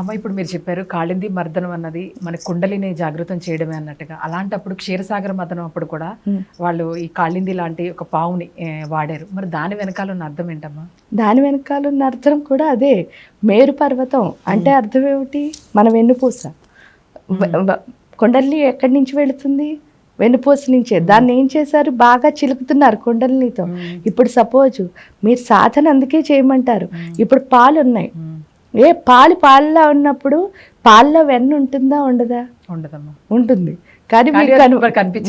అమ్మ ఇప్పుడు మీరు చెప్పారు కాళింది మర్దనం అన్నది మన కుండలిని జాగృతం చేయడమే అన్నట్టుగా. అలాంటప్పుడు క్షీరసాగర మదనం అప్పుడు కూడా. వాళ్ళు ఈ కాళింది లాంటి ఒక పావుని వాడారు. మరి దాని వెనకాల ఉన్న అర్థం ఏంటమ్మా? దాని వెనకాల ఉన్న అర్థం కూడా అదే. మేరు పర్వతం అంటే అర్థం ఏమిటి? మన వెన్నుపూస. కొండల్ని ఎక్కడి నుంచి వెళుతుంది? వెన్నుపూస నుంచే. దాన్ని ఏం చేశారు? బాగా చిలుకుతున్నారు కొండల్నితో. ఇప్పుడు సపోజ్ మీరు సాధన అందుకే చేయమంటారు. ఇప్పుడు పాలు ఉన్నాయి. ఏ పాలు పాలలో ఉన్నప్పుడు పాలలో వెన్న ఉంటుందా ఉండదా? ఉండదమ్మా. ఉంటుంది. కానీ మరి.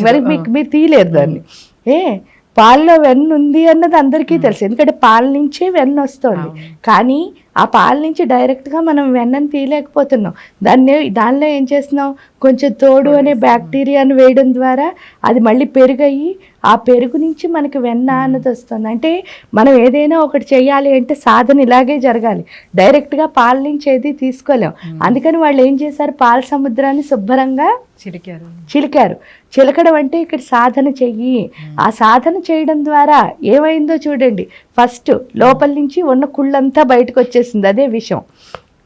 మరి మీకు మీరు తీయలేరు దాన్ని. ఏ పాలలో వెన్న ఉంది అన్నది అందరికీ తెలుసు. ఎందుకంటే పాల నుంచే వెన్న వస్తుంది. కానీ ఆ పాల నుంచి డైరెక్ట్గా మనం వెన్నని తీయలేకపోతున్నాం. దాన్ని దానిలో ఏం చేస్తున్నాం? కొంచెం తోడు అనే బ్యాక్టీరియాను వేయడం ద్వారా అది మళ్ళీ పెరుగయ్యి ఆ పెరుగు నుంచి మనకి వెన్న అన్నది వస్తుంది. అంటే మనం ఏదైనా ఒకటి చేయాలి అంటే సాధన ఇలాగే జరగాలి. డైరెక్ట్గా పాల నుంచి ఏది తీసుకోలేం. అందుకని వాళ్ళు ఏం చేశారు? పాల సముద్రాన్ని శుభ్రంగా చిరికారు చిలికారు. చిలకడం అంటే ఇక్కడ సాధన చెయ్యి. ఆ సాధన చేయడం ద్వారా ఏమైందో చూడండి. ఫస్ట్ లోపల నుంచి ఉన్న కుళ్ళంతా బయటకు వచ్చేసింది. అదే విషం.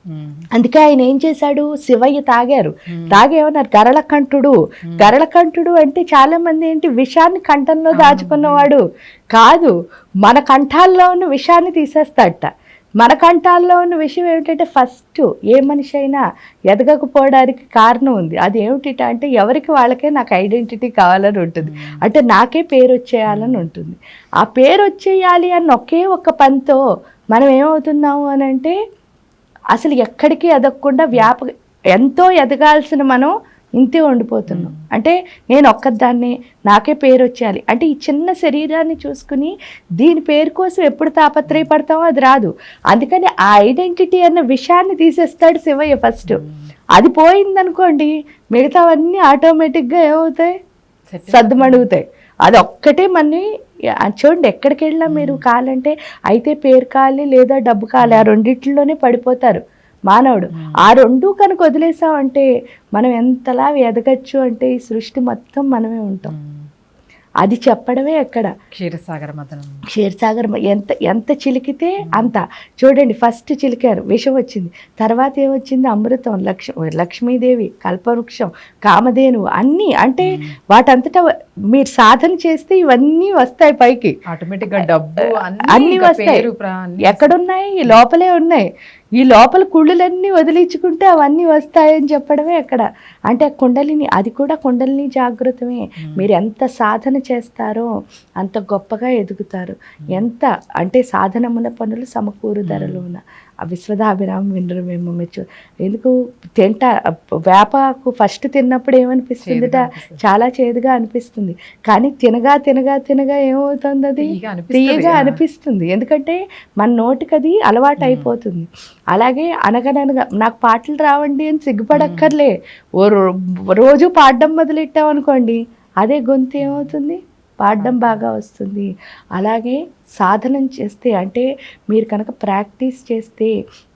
Hmm. అందుకే ఆయన ఏం చేశాడు? శివయ్య తాగారు. తాగి ఏమన్నారు గరళకంఠుడు. గరళకంఠుడు అంటే చాలా మంది ఏంటి? విషాన్ని కంఠంలో దాచుకున్నవాడు. కాదు మన కంఠాల్లో ఉన్న విషాన్ని తీసేస్తాడట. మన కంఠాల్లో ఉన్న విషయం ఏమిటంటే ఫస్ట్ ఏ మనిషి అయినా ఎదగకపోవడానికి కారణం ఉంది. అది ఏమిటి అంటే ఎవరికి వాళ్ళకే నాకు ఐడెంటిటీ కావాలని ఉంటుంది. అంటే నాకే పేరు వచ్చేయాలని ఉంటుంది. ఆ పేరు వచ్చేయాలి అన్న ఒకే ఒక పనితో మనం ఏమవుతున్నాము అని అంటే అసలు ఎక్కడికి ఎదగకుండా వ్యాప ఎంతో ఎదగాల్సిన మనం ఇంతే ఉండిపోతున్నాం అంటే నేను ఒక్కదాన్ని నాకే పేరు వచ్చేయాలి అంటే ఈ చిన్న శరీరాన్ని చూసుకుని దీని పేరు కోసం ఎప్పుడు తాపత్రయపడతామో అది రాదు. అందుకని ఆ ఐడెంటిటీ అన్న విషయాన్ని తీసేస్తాడు శివయ్య ఫస్ట్. అది పోయిందనుకోండి మిగతావన్నీ ఆటోమేటిక్గా ఏమవుతాయి. సర్దుమడుగుతాయి అది ఒక్కటే మన్ని ఆ చూడండి ఎక్కడికి వెళ్ళినా మీరు కావాలంటే అయితే పేరు కావాలి లేదా డబ్బు కావాలి ఆ రెండిట్లోనే పడిపోతారు. మానవుడు. ఆ రెండు కనుక వదిలేసామంటే మనం ఎంతలా ఎదగచ్చు అంటే ఈ సృష్టి మొత్తం మనమే ఉంటాం. అది చెప్పడమే ఎక్కడ? క్షీరసాగర మదనం. క్షీరసాగర్ ఎంత ఎంత చిలికితే అంత. చూడండి ఫస్ట్ చిలికారు విషం వచ్చింది. తర్వాత ఏమొచ్చింది? అమృతం లక్ష లక్ష్మీదేవి కల్పవృక్షం కామధేనువు అన్నీ. అంటే వాటంతటా మీరు సాధన చేస్తే ఇవన్నీ వస్తాయి పైకి. ఆటోమేటిక్గా డబ్బు అన్నీ వస్తాయి. ఎక్కడున్నాయి? లోపలే ఉన్నాయి. ఈ లోపల కుళ్ళులన్నీ వదిలించుకుంటే అవన్నీ వస్తాయని చెప్పడమే అక్కడ. అంటే కుండలిని అది కూడా కుండలిని జాగృతమే. మీరు ఎంత సాధన చేస్తారో అంత గొప్పగా ఎదుగుతారు. ఎంత అంటే సాధనమున పనులు సమకూరు ధరలోన. ఆ విశ్వదాభిరామం వినరమేమో మెచ్చు. ఎందుకు? తింటా వేపాకు ఫస్ట్ తిన్నప్పుడు ఏమనిపిస్తుందిట. చాలా చేదుగా అనిపిస్తుంది. కానీ తినగా తినగా తినగా ఏమవుతుంది అది తీయగా అనిపిస్తుంది. ఎందుకంటే మన నోటికి అది అలవాటు అయిపోతుంది అలాగే అనగననగా నాకు పాటలు రావండి అని సిగ్గుపడక్కర్లే. ఓ రోజు పాడడం మొదలెట్టాం అనుకోండి అదే గొంతు ఏమవుతుంది? పాడడం బాగా వస్తుంది. అలాగే సాధనం చేస్తే అంటే మీరు కనుక ప్రాక్టీస్ చేస్తే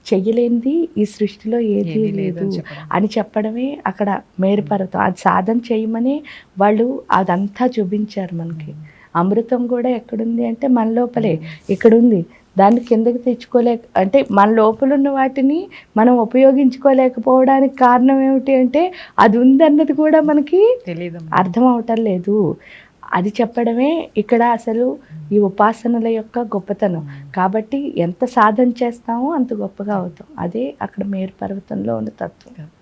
చెయ్యలేనిది ఈ సృష్టిలో ఏదీ లేదు అని చెప్పడం. అని చెప్పడమే అక్కడ మేరుపర్వతం. అది సాధన చేయమని వాళ్ళు అదంతా చూపించారు మనకి. అమృతం కూడా ఎక్కడుంది అంటే మన లోపలే. ఇక్కడ ఉంది దాన్ని కిందకి తెచ్చుకోలేక అంటే మన లోపల ఉన్న వాటిని మనం ఉపయోగించుకోలేకపోవడానికి కారణం ఏమిటి అంటే అది ఉందన్నది కూడా మనకి అర్థం అవటం లేదు. అది చెప్పడమే ఇక్కడ అసలు ఈ ఉపాసనల యొక్క గొప్పతనం. కాబట్టి ఎంత సాధన చేస్తామో అంత గొప్పగా అవుతాం. అదే అక్కడ మేరు పర్వతంలో ఉన్న తత్వం.